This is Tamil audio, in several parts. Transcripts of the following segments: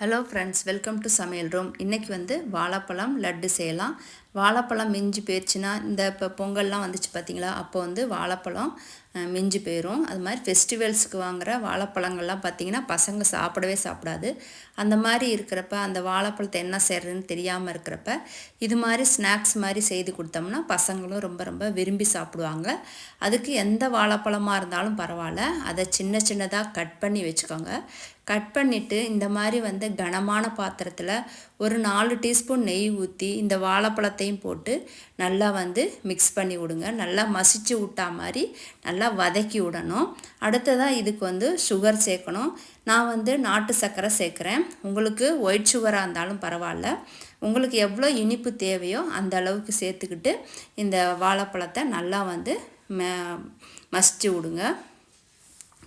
ஹலோ ஃப்ரெண்ட்ஸ் வெல்கம் டு சமையல் ரூம் இன்றைக்கி வந்து வாழைப்பழம் லட்டு செய்யலாம். வாழைப்பழம் மிஞ்சி போயிடுச்சுன்னா இந்த இப்போ பொங்கல்லாம் வந்துச்சு பார்த்தீங்களா அப்போ வந்து வாழைப்பழம் மிஞ்சி போயிடும் அது மாதிரி ஃபெஸ்டிவல்ஸ்க்கு வாங்குகிற வாழைப்பழங்கள்லாம் பார்த்தீங்கன்னா பசங்க சாப்பிடவே சாப்பிடாது. அந்த மாதிரி இருக்கிறப்ப அந்த வாழைப்பழத்தை என்ன செய்கிறதுன்னு தெரியாமல் இருக்கிறப்ப இது மாதிரி ஸ்நாக்ஸ் மாதிரி செய்து கொடுத்தோம்னா பசங்களும் ரொம்ப ரொம்ப விரும்பி சாப்பிடுவாங்க. அதுக்கு எந்த வாழைப்பழமாக இருந்தாலும் பரவாயில்ல. அதை சின்ன சின்னதாக கட் பண்ணி வச்சுக்கோங்க. கட் பண்ணிவிட்டு இந்த மாதிரி வந்து கனமான பாத்திரத்தில் ஒரு நாலு டீஸ்பூன் நெய் ஊற்றி இந்த எல்லாத்தையும் போட்டு நல்லா வந்து மிக்ஸ் பண்ணி விடுங்க. நல்லா மசிச்சு விட்டா மாதிரி நல்லா வதக்கி விடணும். அடுத்ததாக இதுக்கு வந்து சுகர் சேர்க்கணும். நான் வந்து நாட்டு சர்க்கரை சேர்க்குறேன். உங்களுக்கு ஒயிட் சுகராக இருந்தாலும் பரவாயில்ல. உங்களுக்கு எவ்வளோ இனிப்பு தேவையோ அந்த அளவுக்கு சேர்த்துக்கிட்டு இந்த வாழைப்பழத்தை நல்லா வந்து ம மசிச்சு விடுங்க.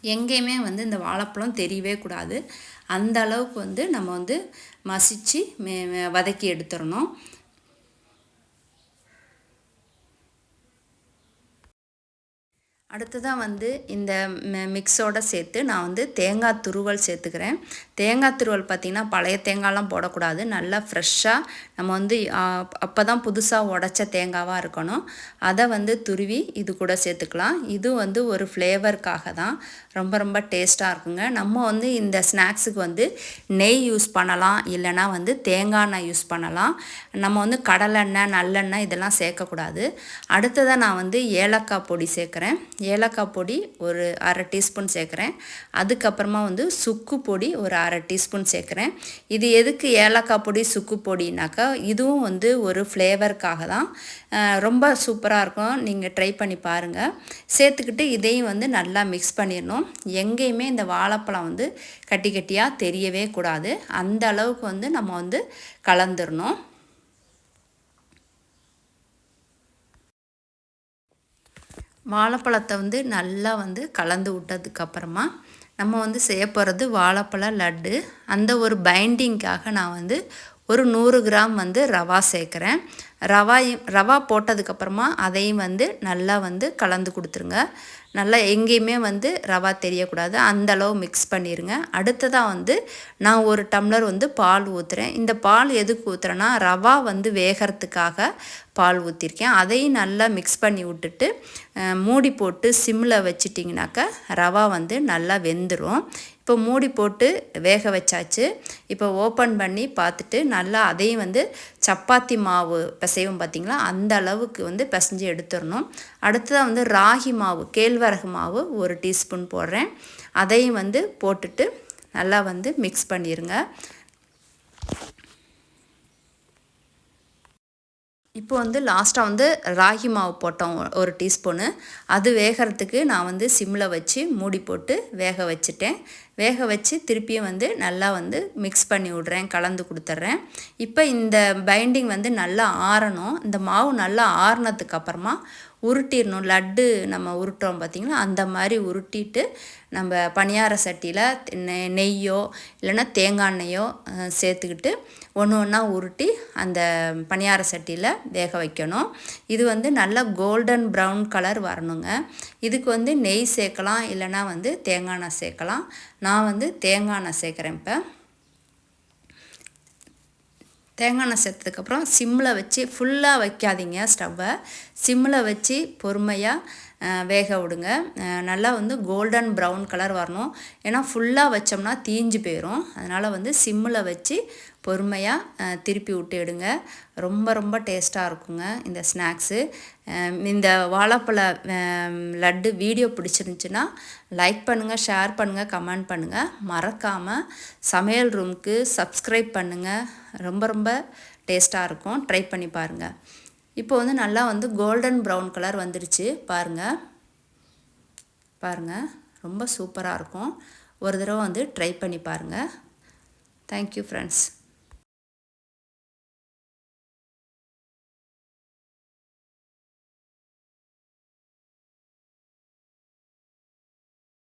எங்கேயுமே வந்து இந்த வாழைப்பழம் தெரியவே கூடாது. அந்த அளவுக்கு வந்து நம்ம வந்து மசித்து மே- வதக்கி எடுத்துடணும். அடுத்ததாக வந்து இந்த மி- மிக்ஸோட சேர்த்து நான் வந்து தேங்காய் துருவல் சேர்த்துக்கிறேன். தேங்காய் துருவல் பார்த்திங்கன்னா பழைய தேங்காய்லாம் போடக்கூடாது. நல்லா ஃப்ரெஷ்ஷாக நம்ம வந்து அப்போ தான் புதுசாக உடச்ச தேங்காவாக இருக்கணும். அதை வந்து துருவி இது கூட சேர்த்துக்கலாம். இது வந்து ஒரு ஃப்ளேவருக்காக தான். ரொம்ப ரொம்ப டேஸ்ட்டாக இருக்குங்க. நம்ம வந்து இந்த ஸ்நாக்ஸுக்கு வந்து நெய் யூஸ் பண்ணலாம். இல்லைன்னா வந்து தேங்காய் எண்ணெய் யூஸ் பண்ணலாம். நம்ம வந்து கடலெண்ணெய் நல்லெண்ணெய் இதெல்லாம் சேர்க்கக்கூடாது. அடுத்ததாக நான் வந்து ஏலக்காய் பொடி சேர்க்குறேன். ஏலக்காய் பொடி ஒரு அரை டீஸ்பூன் சேர்க்குறேன். அதுக்கப்புறமா வந்து சுக்கு பொடி ஒரு அரை டீஸ்பூன் சேர்க்குறேன். இது எதுக்கு ஏலக்காய் பொடி சுக்கு பொடினாக்கா இதுவும் வந்து ஒரு ஃப்ளேவருக்காக தான். ரொம்ப சூப்பராக இருக்கும். நீங்கள் ட்ரை பண்ணி பாருங்கள் சேர்த்துக்கிட்டு இதையும் வந்து நல்லா மிக்ஸ் பண்ணிடணும். எங்கேயுமே இந்த வாழைப்பழம் வந்து கட்டி கட்டியாக தெரியவே கூடாது. அந்த அளவுக்கு வந்து நம்ம வந்து கலந்துடணும். வாழைப்பழத்தை வந்து நல்லா வந்து கலந்து விட்டதுக்கப்புறமா நம்ம வந்து செய்ய போகிறது வாழைப்பழ லட்டு. அந்த ஒரு பைண்டிங்காக நான் வந்து ஒரு நூறு கிராம் வந்து ரவா சேர்க்குறேன். ரவாயும் ரவா போட்டதுக்கப்புறமா அதையும் வந்து நல்லா வந்து கலந்து கொடுத்துருங்க. நல்லா எங்கேயுமே வந்து ரவா தெரியக்கூடாது. அந்த அளவு மிக்ஸ் பண்ணிடுங்க அடுத்ததாக வந்து நான் ஒரு டம்ளர் வந்து பால் ஊற்றுறேன் இந்த பால் எதுக்கு ஊற்றுறேன்னா ரவா வந்து வேகிறதுக்காக பால் ஊற்றிருக்கேன் அதையும் நல்லா மிக்ஸ் பண்ணி விட்டுட்டு மூடி போட்டு சிம்மில் வச்சிட்டிங்கனாக்கா ரவா வந்து நல்லா வெந்துடும் இப்போ மூடி போட்டு வேக வச்சாச்சு. இப்போ ஓப்பன் பண்ணி பார்த்துட்டு நல்லா அதையும் வந்து சப்பாத்தி மாவு பிசைவும் பார்த்திங்களா? அந்த அளவுக்கு வந்து பிசைஞ்சு எடுத்துடணும். அடுத்ததாக வந்து ராகி மாவு கேழ்வரகு மாவு ஒரு டீஸ்பூன் போடுறேன். அதையும் வந்து போட்டுட்டு நல்லா வந்து மிக்ஸ் பண்ணிடுங்க இப்போ வந்து லாஸ்ட்டாக வந்து ராகி மாவு போட்டோம் ஒரு டீஸ்பூனு அது வேகிறதுக்கு நான் வந்து சிம்மில் வச்சு மூடி போட்டு வேக வச்சுட்டேன். வேக வச்சு திருப்பியும் வந்து நல்லா வந்து மிக்ஸ் பண்ணி விட்றேன் கலந்து கொடுத்துட்றேன். இப்போ இந்த பைண்டிங் வந்து நல்லா ஆறணும். இந்த மாவு நல்லா ஆறுனதுக்கு அப்புறமா உருட்டிடணும். லட்டு நம்ம உருட்டுறோம் பார்த்திங்கன்னா அந்த மாதிரி உருட்டிட்டு நம்ம பணியார சட்டியில் நெ- நெய்யோ இல்லைன்னா தேங்காய் எண்ணெயோ சேர்த்துக்கிட்டு ஒன்று ஒன்றா உருட்டி அந்த பணியார சட்டியில் வேக வைக்கணும். இது வந்து நல்லா கோல்டன் ப்ரௌன் கலர் வரணுங்க. இதுக்கு வந்து நெய் சேர்க்கலாம் இல்லைன்னா வந்து தேங்காய் எண்ணெய் சேர்க்கலாம். நான் வந்து தேங்காய் எண்ணெய் சேர்க்குறேன் இப்போ. தேங்காய் எண்ணெய் சேர்த்ததுக்கப்புறம் சிம்மில் வச்சு ஃபுல்லாக வைக்காதீங்க ஸ்டவ்வை சிம்மில் வச்சு பொறுமையாக வேக விடுங்க. நல்லா வந்து கோல்டன் ப்ரௌன் கலர் வரணும். ஏன்னா ஃபுல்லாக வச்சோம்னா தீஞ்சு போயிடும் அதனால் வந்து சிம்மில் வச்சு பொறுமையாக திருப்பி விட்டு எடுங்க. ரொம்ப ரொம்ப டேஸ்ட்டாக இருக்குங்க இந்த ஸ்நாக்ஸு இந்த வாழைப்பழ லட்டு வீடியோ பிடிச்சிருந்துச்சுன்னா லைக் பண்ணுங்கள் ஷேர் பண்ணுங்கள் கமெண்ட் பண்ணுங்கள் மறக்காமல் சமையல் ரூமுக்கு சப்ஸ்கிரைப் பண்ணுங்கள் ரொம்ப ரொம்ப டேஸ்ட்டாக இருக்கும். ட்ரை பண்ணி பாருங்கள் இப்போ வந்து நல்லா வந்து கோல்டன் ப்ரௌன் கலர் வந்துருச்சு. பாருங்கள் பாருங்கள் ரொம்ப சூப்பராக இருக்கும். ஒரு தடவை வந்து ட்ரை பண்ணி பாருங்கள் தேங்க்யூ ஃப்ரெண்ட்ஸ்